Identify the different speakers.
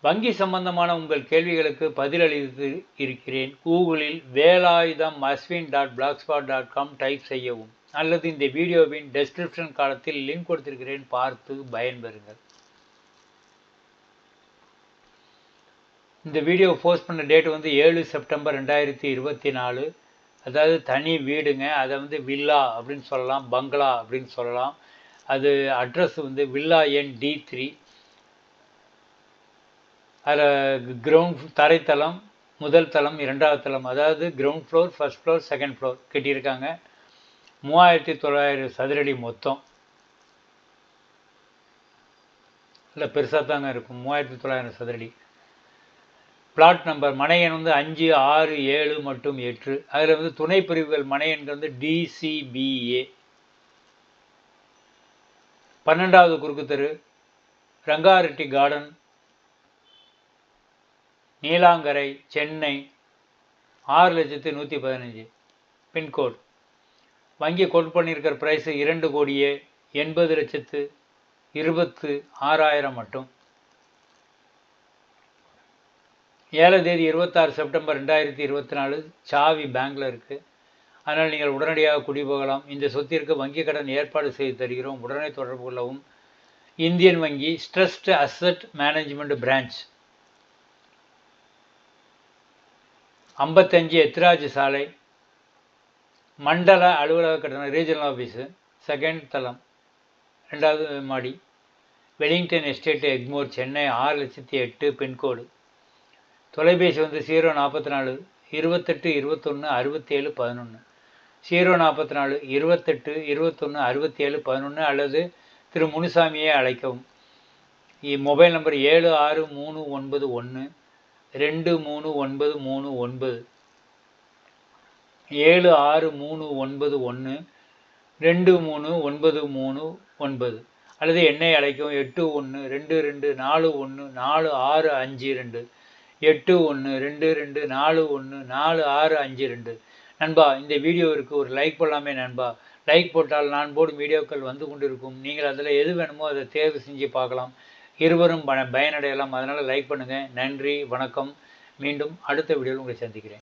Speaker 1: வங்கி சம்பந்தமான உங்கள் கேள்விகளுக்கு பதிலளித்து இருக்கிறேன். கூகுளில் Velayudham Ashwin dot blogspot dot com type செய்யவும். அல்லது இந்த வீடியோவின் டெஸ்கிரிப்ஷன் காலத்தில் லிங்க் கொடுத்திருக்கிறேன். பார்த்து பயன்பெறுங்கள். இந்த வீடியோ போஸ்ட் பண்ண டேட் வந்து ஏழு செப்டம்பர் ரெண்டாயிரத்தி இருபத்தி நாலு. அதாவது தனி வீடுங்க. அதை வந்து வில்லா அப்படின்னு சொல்லலாம். பங்களா அப்படின்னு சொல்லலாம். அது அட்ரஸ் வந்து வில்லா எண் டி த்ரீ அதில் கிரவுண்ட் தரைத்தளம் முதல் தளம் இரண்டாவது தளம் அதாவது ground floor first floor second floor கட்டியிருக்காங்க. மூவாயிரத்தி தொள்ளாயிரம் சதுரடி மொத்தம். இல்லை பெருசாக தாங்க இருக்கும். மூவாயிரத்தி தொள்ளாயிரம் சதுரடி. பிளாட் நம்பர் மனையன் வந்து அஞ்சு ஆறு ஏழு மற்றும் எட்டு. அதில் வந்து துணை பிரிவுகள் மனையன்கள் வந்து டிசிபிஏ பன்னெண்டாவது குறுக்கு தெரு ரங்காரெட்டி கார்டன் நீலாங்கரை சென்னை ஆறு லட்சத்து நூற்றி பதினஞ்சு. பின்கோட் வங்கி கோட் பண்ணியிருக்கிற ப்ரைஸு இரண்டு கோடியே எண்பது லட்சத்து இருபத்து ஆறாயிரம் மட்டும். ஏழாம் தேதி இருபத்தாறு செப்டம்பர் ரெண்டாயிரத்தி இருபத்தி நாலு சாவி பேங்கில் இருக்குது அதனால் நீங்கள் உடனடியாக குடிபோகலாம் இந்த சொத்திற்கு வங்கி கடன் ஏற்பாடு செய்து தருகிறோம். உடனே தொடர்பு கொள்ளவும். இந்தியன் வங்கி ஸ்ட்ரெஸ்ட் அசட் மேனேஜ்மெண்ட் பிரான்ச் ஐம்பத்தஞ்சு எத்ராஜ் சாலை மண்டல அலுவலக கட்டணம் ரீஜனல் ஆஃபீஸு செகண்ட் தளம் ரெண்டாவது மாடி வெலிங்டன் எஸ்டேட் எக்மோர் சென்னை ஆறு லட்சத்தி எட்டு பின்கோடு. தொலைபேசி வந்து ஜீரோ நாற்பத்தி நாலு இருபத்தெட்டு இருபத்தொன்று அறுபத்தேழு பதினொன்று ஜீரோ நாற்பத்தி நாலு இருபத்தெட்டு இருபத்தொன்று அறுபத்தேழு பதினொன்று அல்லது திரு முனுசாமியை அழைக்கவும். மொபைல் நம்பர் ஏழு ஆறு மூணு ஒன்பது ஒன்று ரெண்டு மூணு ஒன்பது மூணு ஒன்பது. ஏழு ஆறு மூணு ஒன்பது ஒன்று. ரெண்டு மூணு ஒன்பது மூணு ஒன்பது. அல்லது என்னை அழைக்கும் எட்டு ஒன்று ரெண்டு ரெண்டு நாலு ஒன்று நாலு ஆறு அஞ்சு ரெண்டு. எட்டு ஒன்று ரெண்டு ரெண்டு நாலு ஒன்று நாலு ஆறு அஞ்சு ரெண்டு. நண்பா இந்த வீடியோவிற்கு ஒரு லைக் போடலாமே நண்பா. லைக் போட்டால் நான் போடும் வீடியோக்கள் வந்து கொண்டிருக்கும். நீங்கள் அதில் எது வேணுமோ அதை தேர்வு செஞ்சு பார்க்கலாம். இருவரும் பயனடையலாம். அதனால் லைக் பண்ணுங்கள் நன்றி வணக்கம். மீண்டும் அடுத்த வீடியோவில் உங்களை சந்திக்கிறேன்.